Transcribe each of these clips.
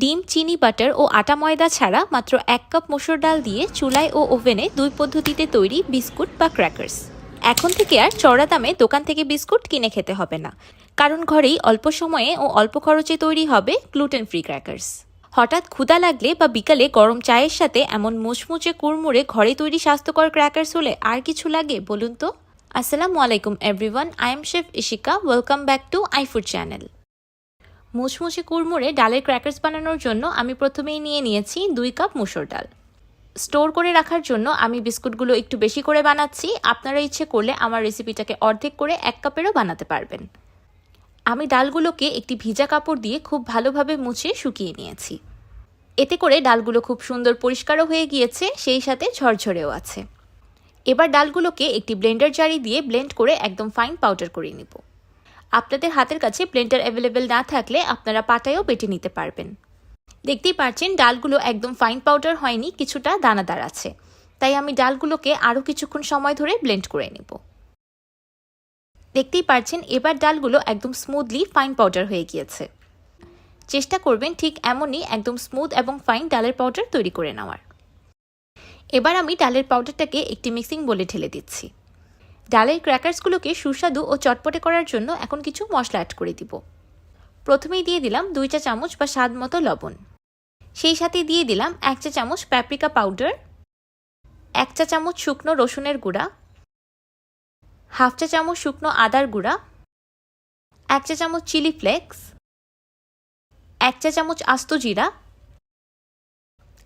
ডিম, চিনি, বাটার ও আটা ময়দা ছাড়া মাত্র এক কাপ মসুর ডাল দিয়ে চুলায় ও ওভেনে দুই পদ্ধতিতে তৈরি বিস্কুট বা ক্র্যাকার্স এখন থেকে আর চড়া দামে দোকান থেকে বিস্কুট কিনে খেতে হবে না। কারণ ঘরেই অল্প সময়ে ও অল্প খরচে তৈরি হবে গ্লুটেন ফ্রি ক্র্যাকার্স হঠাৎ ক্ষুদা লাগলে বা বিকালে গরম চায়ের সাথে এমন মুচমুচে কুড়মুড়ে ঘরে তৈরি স্বাস্থ্যকর ক্র্যাকার্স হলে আর কিছু লাগে বলুন তো? আসসালামু আলাইকুম everyone I am chef Ishika welcome back to iFood channel মুচমুচে কুড়মুড়ে ডালের ক্র্যাকার্স বানানোর জন্য আমি প্রথমেই নিয়ে নিয়েছি দুই কাপ মুসুর ডাল। স্টোর করে রাখার জন্য আমি বিস্কুটগুলো একটু বেশি করে বানাচ্ছি। আপনারা ইচ্ছে করলে আমার রেসিপিটাকে অর্ধেক করে এক কাপেরও বানাতে পারবেন। আমি ডালগুলোকে একটি ভিজা কাপড় দিয়ে খুব ভালোভাবে মুছে শুকিয়ে নিয়েছি। এতে করে ডালগুলো খুব সুন্দর পরিষ্কারও হয়ে গিয়েছে, সেই সাথে ঝরঝরেও আছে। এবার ডালগুলোকে একটি ব্লেন্ডার জারি দিয়ে ব্লেন্ড করে একদম ফাইন পাউডার করে নিব। আপনাদের হাতের কাছে ব্লেন্ডার অ্যাভেলেবেল না থাকলে আপনারা পাটায়ও বেটে নিতে পারবেন। দেখতেই পাচ্ছেন ডালগুলো একদম ফাইন পাউডার হয়নি, কিছুটা দানাদার আছে। তাই আমি ডালগুলোকে আরও কিছুক্ষণ সময় ধরে ব্লেন্ড করে নেব। দেখতেই পাচ্ছেন এবার ডালগুলো একদম স্মুথলি ফাইন পাউডার হয়ে গিয়েছে। চেষ্টা করবেন ঠিক এমনই একদম স্মুথ এবং ফাইন ডালের পাউডার তৈরি করে নেওয়ার। এবার আমি ডালের পাউডারটাকে একটি মিক্সিং বলে ঢেলে দিচ্ছি। ডালের ক্র্যাকার্সগুলোকে সুস্বাদু ও চটপটে করার জন্য এখন কিছু মশলা অ্যাড করে দিব। প্রথমেই দিয়ে দিলাম দুই চা চামচ বা স্বাদ মতো লবণ। সেই সাথে দিয়ে দিলাম এক চা চামচ প্যাপ্রিকা পাউডার এক চা চামচ শুকনো রসুনের গুঁড়া, হাফ চা চামচ শুকনো আদার গুঁড়া, এক চা চামচ চিলি ফ্লেক্স এক চা চামচ আস্ত জিরা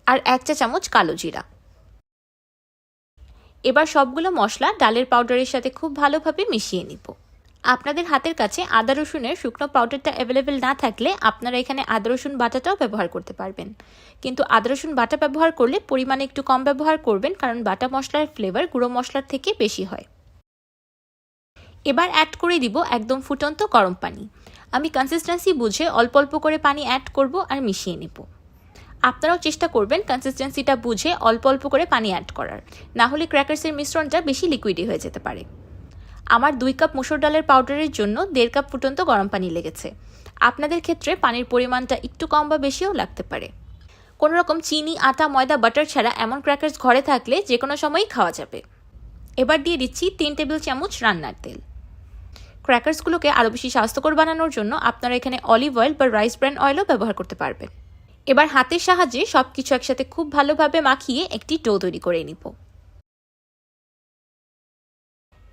আর এক চা চামচ কালো জিরা। এবার সবগুলো মশলা ডালের পাউডারের সাথে খুব ভালোভাবে মিশিয়ে নিব। আপনাদের হাতের কাছে আদা রসুনের শুকনো পাউডারটা অ্যাভেলেবেল না থাকলে আপনারা এখানে আদা রসুন বাটাটাও ব্যবহার করতে পারবেন। কিন্তু আদা রসুন বাটা ব্যবহার করলে পরিমাণে একটু কম ব্যবহার করবেন কারণ বাটা মশলার ফ্লেভার গুঁড়ো মশলার থেকে বেশি হয়। এবার অ্যাড করে দিব একদম ফুটন্ত গরম পানি। আমি কনসিস্টেন্সি বুঝে অল্প অল্প করে পানি অ্যাড করব আর মিশিয়ে নেব। আপনারাও চেষ্টা করবেন কনসিস্টেন্সিটা বুঝে অল্প অল্প করে পানি অ্যাড করার। না হলে ক্র্যাকার্সের মিশ্রণটা বেশি লিকুইডি হয়ে যেতে পারে। আমার দুই কাপ মুসুর ডালের পাউডারের জন্য দেড় কাপ ফুটন্ত গরম পানি লেগেছে। আপনাদের ক্ষেত্রে পানির পরিমাণটা একটু কম বা বেশিও লাগতে পারে। কোনো রকম চিনি, আটা, ময়দা বাটার ছাড়া এমন ক্র্যাকার্স ঘরে থাকলে যে কোনো সময়ই খাওয়া যাবে। এবার দিয়ে দিচ্ছি তিন টেবিল চামচ রান্নার তেল। ক্র্যাকার্সগুলোকে আরও বেশি স্বাস্থ্যকর বানানোর জন্য আপনারা এখানে অলিভ অয়েল বা রাইস ব্র্যান্ড অয়েলও ব্যবহার করতে পারবেন। এবার হাতের সাহায্যে সব কিছু একসাথে খুব ভালোভাবে মাখিয়ে একটি ডো তৈরি করে নিব।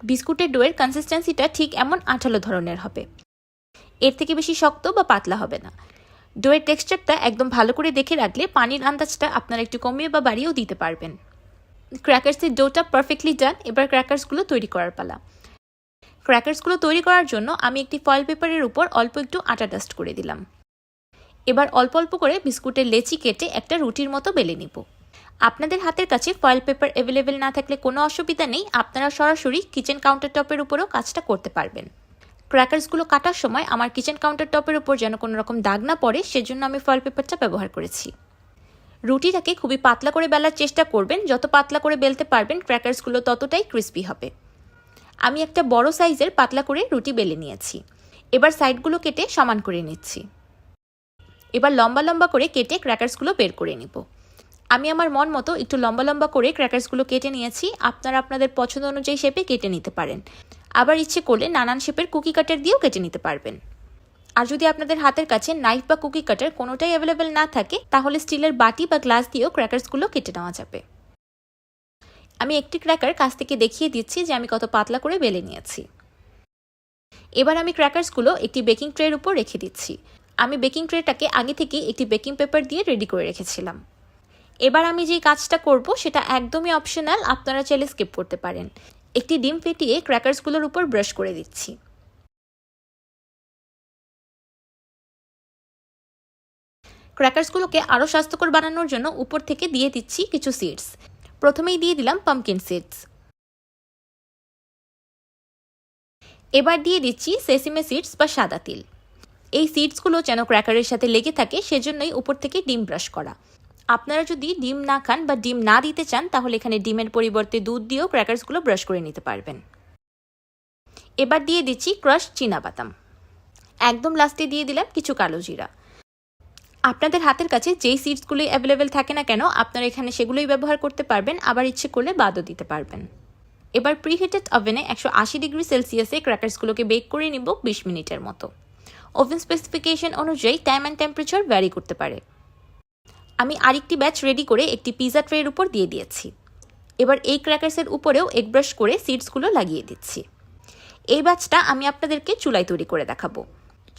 বিস্কুটের ডোয়ের কনসিস্টেন্সিটা ঠিক এমন আঠালো ধরনের হবে। এর থেকে বেশি শক্ত বা পাতলা হবে না। ডোয়ের টেক্সচারটা একদম ভালো করে দেখে রাখলে পানির আন্দাজটা আপনারা একটু কমিয়ে বা বাড়িয়েও দিতে পারবেন। ক্র্যাকার্সের ডোটা পারফেক্টলি ডান এবার ক্র্যাকার্সগুলো তৈরি করার পালা। ক্র্যাকার্সগুলো তৈরি করার জন্য আমি একটি ফয়েল পেপারের উপর অল্প একটু আটা ডাস্ট করে দিলাম। এবার অল্প অল্প করে বিস্কুটের লেচি কেটে একটা রুটির মতো বেলে নিব। আপনাদের হাতের কাছে ফয়েল পেপার অ্যাভেলেবেল না থাকলে কোনো অসুবিধা নেই, আপনারা সরাসরি কিচেন কাউন্টার টপের উপরেও কাজটা করতে পারবেন। ক্র্যাকার্সগুলো কাটার সময় আমার কিচেন কাউন্টার টপের উপর যেন কোনো রকম দাগ না পড়ে, সেজন্য আমি ফয়েল পেপারটা ব্যবহার করেছি। রুটিটাকে খুবই পাতলা করে বেলার চেষ্টা করবেন, যত পাতলা করে বেলতে পারবেন ক্র্যাকার্সগুলো ততটাই ক্রিস্পি হবে। আমি একটা বড় সাইজের পাতলা করে রুটি বেলে নিয়েছি। এবার সাইডগুলো কেটে সমান করে নিচ্ছি। এবার লম্বা লম্বা করে কেটে ক্র্যাকার্সগুলো বের করে নিব। আমি আমার মন মতো একটু লম্বা লম্বা করে ক্র্যাকার্সগুলো কেটে নিয়েছি। আপনারা আপনাদের পছন্দ অনুযায়ী শেপে কেটে নিতে পারেন। আবার ইচ্ছে করলে নানান শেপের কুকি কাটার দিয়েও কেটে নিতে পারবেন। আর যদি আপনাদের হাতের কাছে নাইফ বা কুকি কাটার কোনোটাই অ্যাভেলেবেল না থাকে, তাহলে স্টিলের বাটি বা গ্লাস দিয়েও ক্র্যাকার্সগুলো কেটে নেওয়া যাবে। আমি একটি ক্র্যাকার কাছ থেকে দেখিয়ে দিচ্ছি যে আমি কত পাতলা করে বেলে নিয়েছি। এবার আমি ক্র্যাকার্সগুলো একটি বেকিং ট্রের উপর রেখে দিচ্ছি। আমি বেকিং ট্রেটাকে আগে থেকে একটি বেকিং পেপার দিয়ে রেডি করে রেখেছিলাম। এবার আমি যে কাজটা করব, সেটা একদমই অপশনাল আপনারা চাইলে স্কিপ করতে পারেন। একটি ডিম ফেটিয়ে ক্র্যাকার্সগুলোর উপর ব্রাশ করে দিচ্ছি। ক্র্যাকার্সগুলোকে আরও স্বাস্থ্যকর বানানোর জন্য উপর থেকে দিয়ে দিচ্ছি কিছু সিডস প্রথমেই দিয়ে দিলাম পামকিন সিডস এবার দিয়ে দিচ্ছি সেসিমে সিডস বা সাদা তিল। এই সিডসগুলো যেন ক্র্যাকারের সাথে লেগে থাকে, সেজন্যই উপর থেকে ডিম ব্রাশ করা। আপনারা যদি ডিম না খান বা ডিম না দিতে চান, তাহলে এখানে ডিমের পরিবর্তে দুধ দিয়েও ক্র্যাকার্সগুলো ব্রাশ করে নিতে পারবেন। এবার দিয়ে দিচ্ছি ক্রাশ বাদাম। একদম লাস্টে দিয়ে দিলাম কিছু কালো জিরা। আপনাদের হাতের কাছে যেই সিডসগুলি অ্যাভেলেবেল থাকে না কেন, আপনারা এখানে সেগুলোই ব্যবহার করতে পারবেন, আবার ইচ্ছে করলে বাদও দিতে পারবেন। এবার প্রিহিটেড ওভেনে একশো আশি ডিগ্রি সেলসিয়াসে ক্র্যাকার্সগুলোকে বেক করে নিব বিশ মিনিটের মতো। ওভেন স্পেসিফিকেশন অনুযায়ী টাইম অ্যান্ড টেম্পারেচার ভ্যারি করতে পারে। আমি আরেকটি ব্যাচ রেডি করে একটি পিজা ট্রের উপর দিয়ে দিয়েছি। এবার এই ক্র্যাকার্সের উপরেও এগ ব্রাশ করে সিডসগুলো লাগিয়ে দিচ্ছি। এই ব্যাচটা আমি আপনাদেরকে চুলায় তৈরি করে দেখাবো।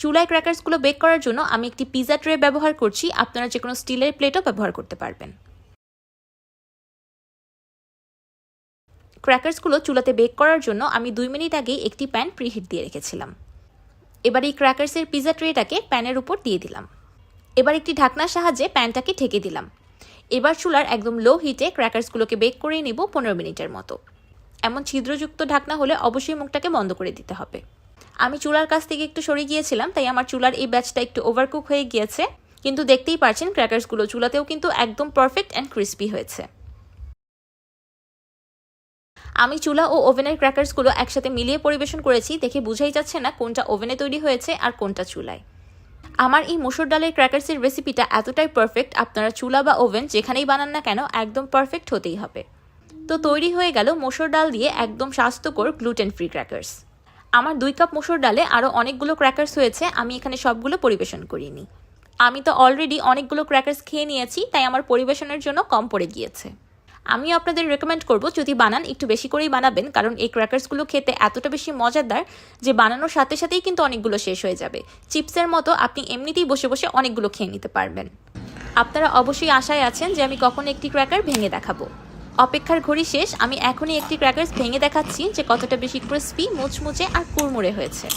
চুলায় ক্র্যাকার্সগুলো বেক করার জন্য আমি একটি পিজা ট্রে ব্যবহার করছি। আপনারা যে কোনো স্টিলের প্লেটও ব্যবহার করতে পারবেন। ক্র্যাকার্সগুলো চুলাতে বেক করার জন্য আমি দুই মিনিট আগেই একটি প্যান প্রিহিট দিয়ে রেখেছিলাম। এবার এই ক্র্যাকার্সের পিজা ট্রেটাকে প্যানের উপর দিয়ে দিলাম। এবার একটি ঢাকনার সাহায্যে প্যানটাকে ঢেকে দিলাম। এবার চুলার একদম লো হিটে ক্র্যাকার্সগুলোকে বেক করে নেব পনেরো মিনিটের মতো। এমন ছিদ্রযুক্ত ঢাকনা হলে অবশ্যই মুখটাকে বন্ধ করে দিতে হবে। আমি চুলার কাছ থেকে একটু সরে গিয়েছিলাম, তাই আমার চুলার এই ব্যাচটা একটু ওভারকুক হয়ে গিয়েছে। কিন্তু দেখতেই পারছেন ক্র্যাকার্সগুলো চুলাতেও কিন্তু একদম পারফেক্ট অ্যান্ড ক্রিস্পি হয়েছে। আমি চুলা ও ওভেনের ক্র্যাকার্সগুলো একসাথে মিলিয়ে পরিবেশন করেছি দেখে বুঝাই যাচ্ছে না কোনটা ওভেনে তৈরি হয়েছে আর কোনটা চুলায়। আমার এই মসুর ডালের ক্র্যাকার্সের রেসিপিটা এতটাই পারফেক্ট আপনারা চুলা বা ওভেন যেখানেই বানান না কেন একদম পারফেক্ট হতেই হবে। তো তৈরি হয়ে গেল মসুর ডাল দিয়ে একদম স্বাস্থ্যকর গ্লুটেন ফ্রি ক্র্যাকার্স আমার দুই কাপ মসুর ডালে আরও অনেকগুলো ক্র্যাকার্স হয়েছে, আমি এখানে সবগুলো পরিবেশন করিনি। আমি তো অলরেডি অনেকগুলো ক্র্যাকার্স খেয়ে নিয়েছি, তাই আমার পরিবেশনের জন্য কম পড়ে গিয়েছে। আমি আপনাদের রেকমেন্ড করব যদি বানান, একটু বেশি করেই বানাবেন, কারণ এই ক্র্যাকার্সগুলো খেতে এতটা বেশি মজাদার যে বানানোর সাথে সাথেই কিন্তু অনেকগুলো শেষ হয়ে যাবে। চিপসের মতো আপনি এমনিতেই বসে বসে অনেকগুলো খেয়ে নিতে পারবেন। আপনারা অবশ্যই আশায় আছেন যে আমি কখন একটি ক্র্যাকার ভেঙে দেখাবো। অপেক্ষার ঘড়ি শেষ, আমি এখনই একটি ক্র্যাকার্স ভেঙে দেখাচ্ছি যে কতটা বেশি ক্রিস্পি মুচমুচে আর কুড়মুড়ে হয়েছে।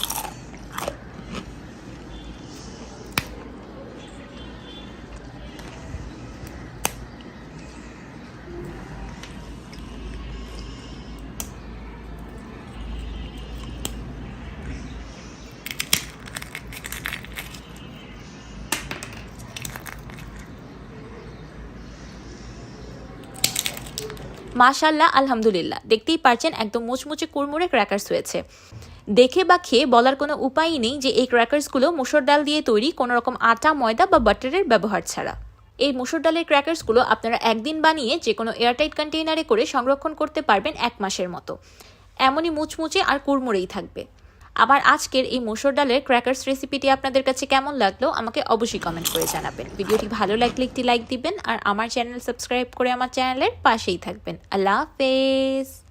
মাশাল্লাহ আলহামদুলিল্লাহ। দেখতেই পারছেন, একদম মুচমুচে কুড়মুড়ে ক্র্যাকার্স হয়েছে। দেখে বা খেয়ে বলার কোনো উপায়ই নেই যে এই ক্র্যাকার্সগুলো মুসুর ডাল দিয়ে তৈরি কোনো রকম আটা, ময়দা বা বাটারের ব্যবহার ছাড়া। এই মুসুর ডালের ক্র্যাকার্সগুলো আপনারা একদিন বানিয়ে যে কোনো এয়ারটাইট কন্টেইনারে করে সংরক্ষণ করতে পারবেন এক মাসের মতো। এমনই মুচমুচে আর কুড়মুড়েই থাকবে। আবার আজকের এই মুসুর ডালের ক্র্যাকার্স রেসিপিটি আপনাদের কাছে কেমন লাগল, আমাকে অবশ্যই কমেন্ট করে জানাবেন। ভিডিওটি ভালো লাগলে একটি লাইক দিবেন, আর আমার চ্যানেল সাবস্ক্রাইব করে আমার চ্যানেলের পাশেই থাকবেন। আল্লাহ হাফেজ!